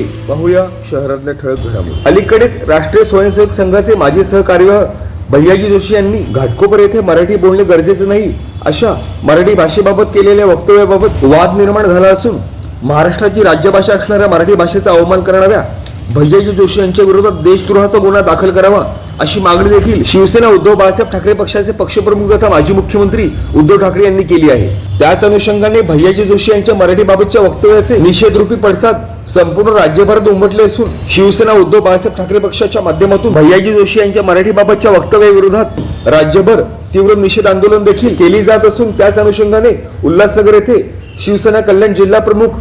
आहे पाहूया शहरातल्या ठळक घडामोडी. अलीकडेच राष्ट्रीय स्वयंसेवक संघाचे माजी सहकार्य भैयाजी जोशी यांनी घाटकोपर येथे मराठी बोलणे गरजेचे नाही अशा मराठी भाषेबाबत केलेल्या वक्तव्याबाबत वाद निर्माण झाला असून महाराष्ट्राची राज्यभाषा असणाऱ्या मराठी भाषेचा अवमान करणाऱ्या भैयाजी जोशी यांच्या विरोधात देशद्रोहाचा गुन्हा दाखल करावा अशी मागणी देखील शिवसेना उद्धव बाळासाहेब ठाकरे पक्षाचे पक्षप्रमुख तथा माजी मुख्यमंत्री उद्धव ठाकरे यांनी केली आहे. त्याच अनुषंगाने भैयाजी जोशी यांच्या मराठीबाबतच्या वक्तव्याचे निषेधरूपी पडसाद संपूर्ण राज्यभरात उमटले असून शिवसेना उद्धव बाळासाहेब ठाकरे पक्षाच्या माध्यमातून भैयाजी जोशी यांच्या मराठीबाबतच्या वक्तव्याविरोधात राज्यभर तीव्र निषेध आंदोलन देखील केली जात असून त्याच अनुषंगाने उल्हासनगर येथे शिवसेना कल्याण जिल्हा प्रमुख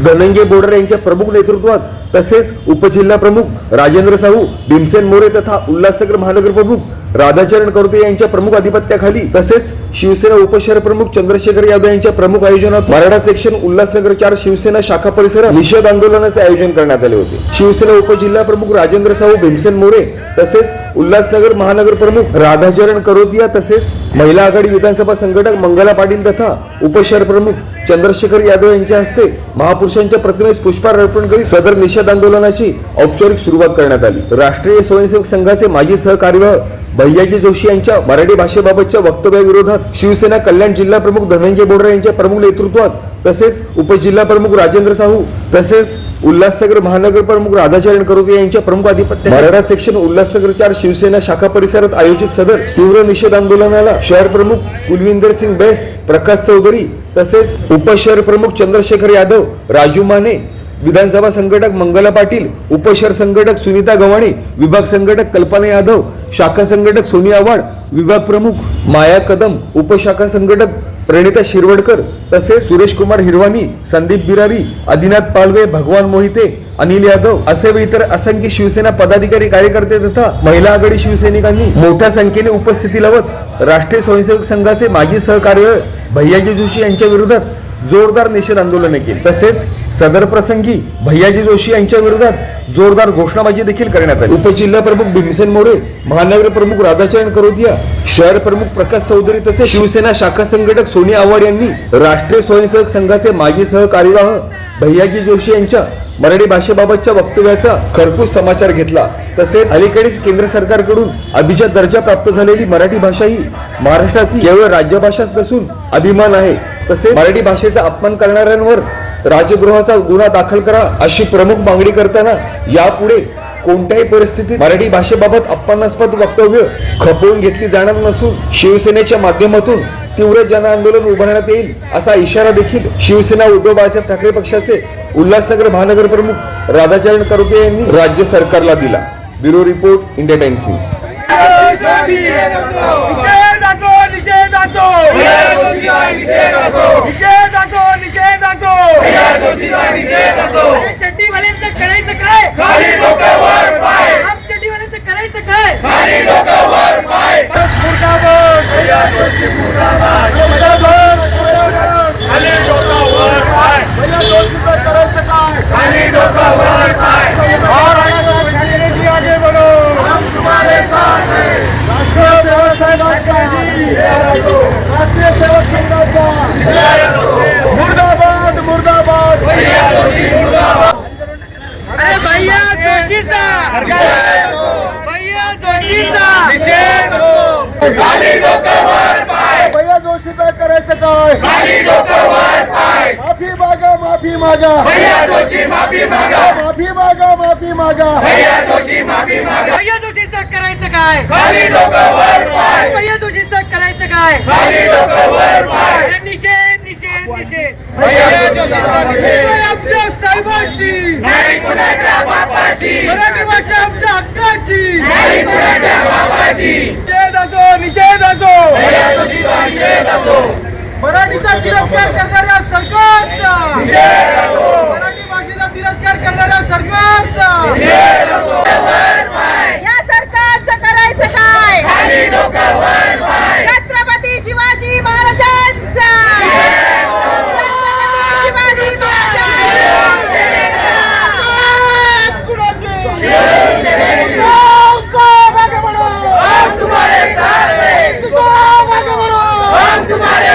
धनंजय बोडर यांच्या प्रमुख नेतृत्वात तसेच उपजिल्हा प्रमुख राजेंद्र साहू भीमसेन मोरे तथा उल्हासनगर महानगर प्रमुख राधाचरण करुते यांच्या प्रमुख अधिपत्याखाली तसेच शिवसेना उपशहर प्रमुख चंद्रशेखर यादव यांच्या प्रमुख आयोजनात मराठा सेक्शन उल्हासनगर चार शिवसेना शाखा परिसरात निषेध आंदोलनाचे आयोजन करण्यात आले होते. शिवसेना उपजिल्हा प्रमुख राजेंद्र साहू भीमसेन मोरे तसेच उल्हासनगर महानगर प्रमुख राधाचरण करोतिया तसेच महिला आघाडी विधानसभा संघटक मंगला पाटील तथा उपशहर प्रमुख चंद्रशेखर यादव यांच्या हस्ते महापुरुषांच्या प्रतिमेस पुष्पहार अर्पण करीत सदर निषेध आंदोलनाची औपचारिक सुरुवात करण्यात आली. राष्ट्रीय स्वयंसेवक संघाचे माजी सहकार्यवाह भैयाजी जोशी यांच्या मराठी भाषेबाबतच्या वक्तव्याविरोधात शिवसेना कल्याण जिल्हा प्रमुख धनंजय बोडरा यांच्या प्रमुख नेतृत्वात तसेच उपजिल्हा प्रमुख राजेंद्र साहू तसेच उल्हासनगर महानगर प्रमुख राधाचरण करोते यांच्या प्रमुख अधिपत्य मराठा सेक्शन उल्हासनगर चार शिवसेना शाखा परिसरात आयोजित सदर तीव्र निषेध आंदोलनाला शहर प्रमुख कुलविंदर सिंग बेस्ट प्रकाश चौधरी तसेच उपशहर प्रमुख चंद्रशेखर यादव राजू माने विधानसभा संघटक मंगला पाटील उपशहर संघटक सुनीता गव्हाणे विभाग संघटक कल्पना यादव शाखा संघटक सोनिया आव्हाड विभाग प्रमुख माया कदम उपशाखा संघटक प्रणिता शिरवडकर तसेच सुरेश कुमार हिरवानी संदीप बिरारी आदिनाथ पालवे भगवान मोहिते अनिल यादव असे व इतर असंख्य शिवसेना पदाधिकारी कार्यकर्ते तथा महिला आघाडी शिवसैनिकांनी मोठ्या संख्येने उपस्थिती लावत राष्ट्रीय स्वयंसेवक संघाचे माजी सहकार्य भैयाजी जोशी यांच्या विरोधात जोरदार निषेध आंदोलने केली. तसेच सदर प्रसंगी भैयाजी जोशी यांच्या विरोधात जोरदार घोषणाबाजी देखील करण्यात आली. उपजिल्हा प्रमुख भीमसेन मोरे महानगर प्रमुख राधाचरण करोदिया शहर प्रमुख प्रकाश चौधरी तसेच शिवसेना शाखा संघटक सोनिया आव्हाड यांनी राष्ट्रीय स्वयंसेवक संघाचे माजी सहकार्यवाह भैयाजी जोशी यांच्या मराठी भाषेबाबतच्या वक्तव्याचा खरपूस समाचार घेतला. तसेच अलीकडेच केंद्र सरकारकडून अभिजात दर्जा प्राप्त झालेली मराठी भाषा ही महाराष्ट्राची केवळ राज्यभाषाच नसून अभिमान आहे. तसेच मराठी भाषेचा अपमान करणाऱ्यांवर राजद्रोहाचा गुन्हा दाखल करा अशी प्रमुख मागणी करताना यापुढे कोणत्याही परिस्थितीत मराठी भाषेबाबत अपमानास्पद वक्तव्य खपवून घेतली जाणार नसून शिवसेनेच्या माध्यमातून तीव्र जन आंदोलन उभारण्यात येईल असा इशारा देखील शिवसेना उद्धव बाळासाहेब ठाकरे पक्षाचे उल्हासनगर महानगर प्रमुख राधाचरण करोते यांनी राज्य सरकारला दिला. Bureau report India Times news. निषेध असो निषेध असो निषेध असो चड्डीवाल्यांचं करायचं काय खाली डोक्यावर पाय आप चड्डीवाल्यांचं करायचं काय खाली डोक्यावर पाय मुर्दाबाद मुर्दाबाद खाली डोक्यावर पाय खाली डोक्यावर पाय महाराष्ट्र आगे बढ़ो हम तुम्हारे साथ हैं राष्ट्रीय सेवक संघाचा राष्ट्रीय सेवक संघाचा मुर्दाबाद मुर्दाबाद अरे भैया जोशीचा भैया जोशीचा खाली डोक्यावर पाय भैया जोशीचं करायचं काय खाली डोक्यावर पाय माफी मागा माफी मागा. माफी मागा. माफी मागा माफी मागा. भैया जोशी माफी मागा. भैया जोशीचं करायचं काय? भैया जोशीचं करायचं काय? निषेध निषेध निषेध. आमच्या साहेबांची. नाही कुणाच्या बापाची. मराठी भाषा आमच्या हक्काची. नाही कुणाच्या बापाची. निषेध असो निषेध असो. मराठीचा तिरस्कार करणाऱ्या सरकारचा. मराठी भाषेचा तिरस्कार करणाऱ्या सरकारचा. या सरकारचं करायचं काय? खाली डोक्यावर पाय छत्रपती शिवाजी महाराजांचा. छत्रपती शिवाजी हम तुम्हारे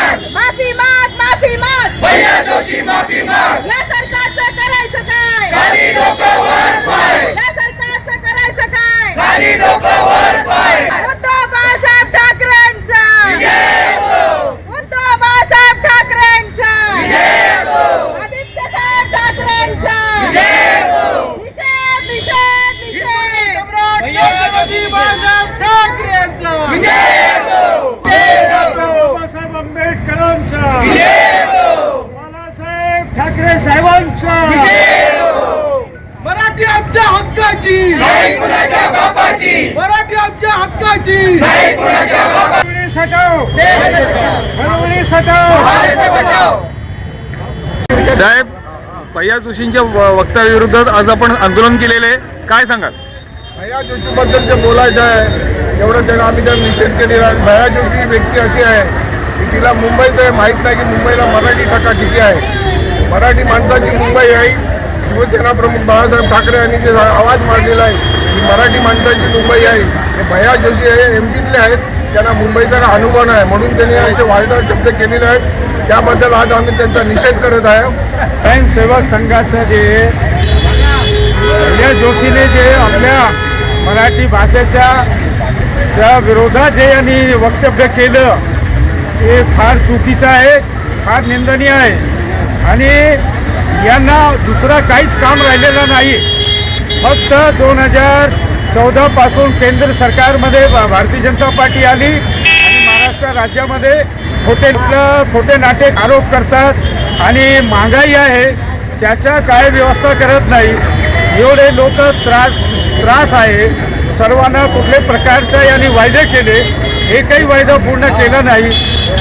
साहेब भैया जोशींच्या व- आज आपण आंदोलन केलेले आहे. काय सांगाल? भैया जोशीबद्दल जे बोलायचं आहे एवढं त्यांना आम्ही त्याला निषेध केलेला आहे. भैया जोशी ही व्यक्ती अशी आहे की तिला मुंबईचं हे माहीत नाही की मुंबईला मराठी टक्का किती आहे. मराठी माणसाची मुंबई आहे. शिवसेना प्रमुख बाळासाहेब ठाकरे यांनी जे आवाज मारलेला आहे की मराठी माणसाची मुंबई आहे. हे भैया जोशी हे एम पीतले आहेत. त्यांना मुंबईचा अनुभव आहे म्हणून त्यांनी असे वाईट शब्द केलेले आहेत. त्याबद्दल आज आम्ही त्यांचा निषेध करत आहे. स्वयंसेवक संघाचं जे भैया जोशीने जे आपल्या मराठी भाषेच्या च्या विरोधात जे यांनी वक्तव्य केलं हे फार चुकीचं आहे फार निंदनीय आहे. आणि यांना दुसरं काहीच काम राहिलेलं नाही. फक्त दोन हजार चौदापासून केंद्र सरकारमध्ये भा- भारतीय जनता पार्टी आली आणि महाराष्ट्र राज्यामध्ये खोटे खोटे नाटे आरोप करतात आणि महागाई आहे त्याच्या काय व्यवस्था करत नाही एवढे लोक त्रास त्रास आहे. सर्वांना कुठल्याही प्रकारचा यांनी वायदे केले एकही वायदा पूर्ण केलं नाही.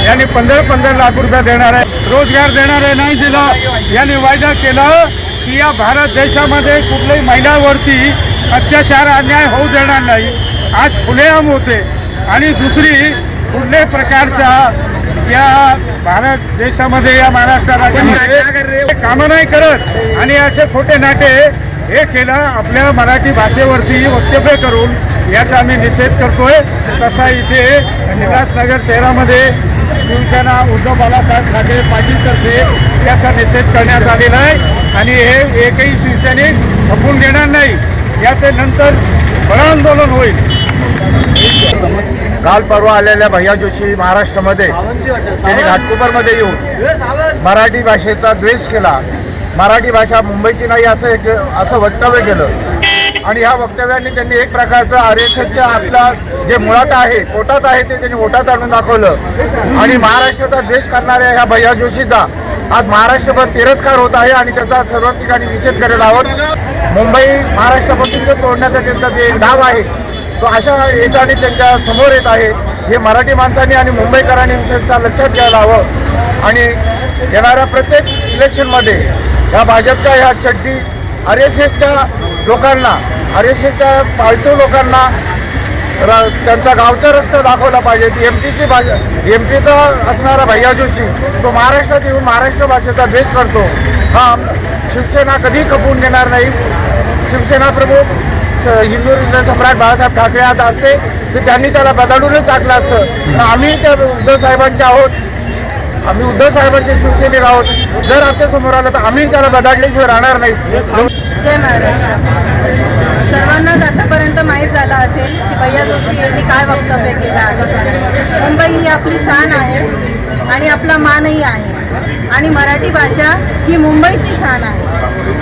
यांनी पंधरा पंधरा लाख रुपये देणार आहे रोजगार देणार आहे नाही दिला. यांनी वायदा केला की या भारत देशामध्ये कुठल्याही महिलांवरती अत्याचार अन्याय होऊ देणार नाही. आज खुलेआम होते. आणि दुसरी कुठल्याही प्रकारचा या भारत देशामध्ये या महाराष्ट्र राज्यामध्ये कामं नाही करत. आणि असे खोटे नाटे हे केलं आपल्या मराठी भाषेवरती वक्तव्य करून याचा आम्ही निषेध करतोय. तसा इथे विलासनगर शहरामध्ये शिवसेना उद्धव बालासाहेब ठाकरे पाटीलतर्फे याचा निषेध करण्यात आलेला आहे. आणि हे एकही शिवसैनिक खपून घेणार नाही. याचे नंतर बळ आंदोलन होईल. काल परवा आलेल्या भैया जोशी महाराष्ट्रामध्ये त्यांनी घाटकोपरमध्ये येऊन मराठी भाषेचा द्वेष केला. मराठी भाषा मुंबईची नाही असं एक असं वक्तव्य केलं. आणि ह्या वक्तव्याने त्यांनी एक प्रकारचं आर एस एसच्या आपला जे मुळात आहे पोटात आहे ते त्यांनी ओटात आणून दाखवलं. आणि महाराष्ट्राचा द्वेष करणाऱ्या ह्या भैया जोशीचा आज महाराष्ट्रभर तिरस्कार होत आहे आणि त्याचा सर्व ठिकाणी निषेध करायला आहोत. मुंबई महाराष्ट्रापासून जो तोडण्याचा त्यांचा जे डाव आहे तो अशा याच्याने त्यांच्यासमोर येत आहे. हे मराठी माणसांनी आणि मुंबईकरांनी विशेषतः लक्षात घ्यायला हवं. आणि येणाऱ्या प्रत्येक इलेक्शनमध्ये ह्या भाजपच्या ह्या चड्डी आर एस एसच्या लोकांना आर एस एसच्या पालतू लोकांना र त्यांचा गावचा रस्ता दाखवला पाहिजे. एम पीची भाषा एम पीचा असणारा भैया जोशी तो महाराष्ट्रात येऊन महाराष्ट्र भाषेचा बेस करतो. हा शिवसेना कधी खपवून घेणार नाही. शिवसेना प्रमुख स- हिंदू सम्राट बाळासाहेब ठाकरे आज असते तर त्यांनी त्याला बदाडूनच टाकलं असतं. आम्ही त्या उद्धव साहेबांचे आहोत. आम्ही उद्धव साहेबांचे शिवसैनिक आहोत. जर आमच्यासमोर आलं तर आम्ही त्याला बदाडल्याशिवाय राहणार नाही. जय महाराज सर्वांनाच आतापर्यंत माहीत झालं असेल की भैया जोशी यांनी काय वक्तव्य केलं आहे. मुंबई ही आपली शान आहे आणि आपला मानही आहे. आणि मराठी भाषा ही मुंबईची शान आहे.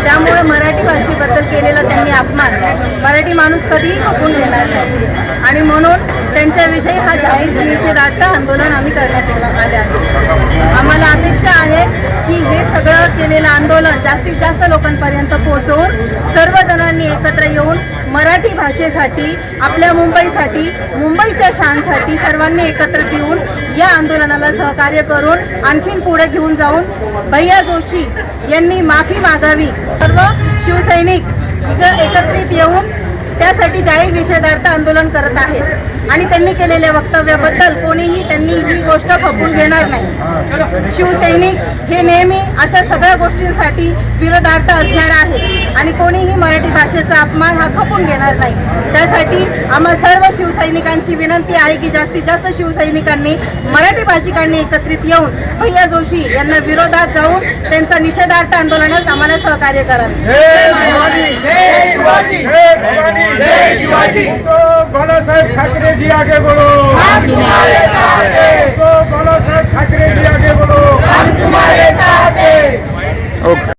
त्यामुळे मराठी भाषेबद्दल केलेला त्यांनी अपमान. मराठी माणूस कधीही खपून घेणार नाही. आणि म्हणून त्यांच्याविषयी हा जाहीर निषेधार्थ आंदोलन आम्ही करण्यात येणार आले आहे. आम्हाला अपेक्षा आहे की हे सगळं केलेलं आंदोलन जास्तीत जास्त लोकांपर्यंत पोहोचवून सर्व जणांनी एकत्र येऊन मराठी भाषेसाठी आपल्या मुंबईसाठी मुंबईच्या शानसाठी सर्वांनी एकत्र येऊन या आंदोलनाला सहकार्य करून आणखीन पुढे घेऊन जाऊन भैया जोशी यांनी माफी मागावी. सर्व शिवसैनिक इथं एकत्रित येऊन त्यासाठी जाहीर निषेधार्थ आंदोलन करत आहेत. आणि त्यांनी केलेल्या वक्तव्याबद्दल कोणीही त्यांनी ही गोष्ट खपवून घेणार नाही. शिवसैनिक हे नेहमी अशा सगळ्या गोष्टींसाठी विरोधार्थ असणार आहे आणि कोणीही मराठी भाषेचा अपमान हा खपून घेणार नाही. त्यासाठी आम्हा सर्व शिवसैनिकांची विनंती आहे की जास्तीत जास्त शिवसैनिकांनी मराठी भाषिकांनी एकत्रित येऊन भैया जोशी यांना विरोधात जाऊन त्यांचा निषेधार्थ आंदोलनात आम्हाला सहकार्य करावे जय शिवाजी जय शिवाजी बाळासाहेब ठाकरे जी आगे बोलो हम तुम्हारे साथ हैं बाळासाहेब ठाकरे जी आगे बोलो हम तुम्हारे साथ हैं ओके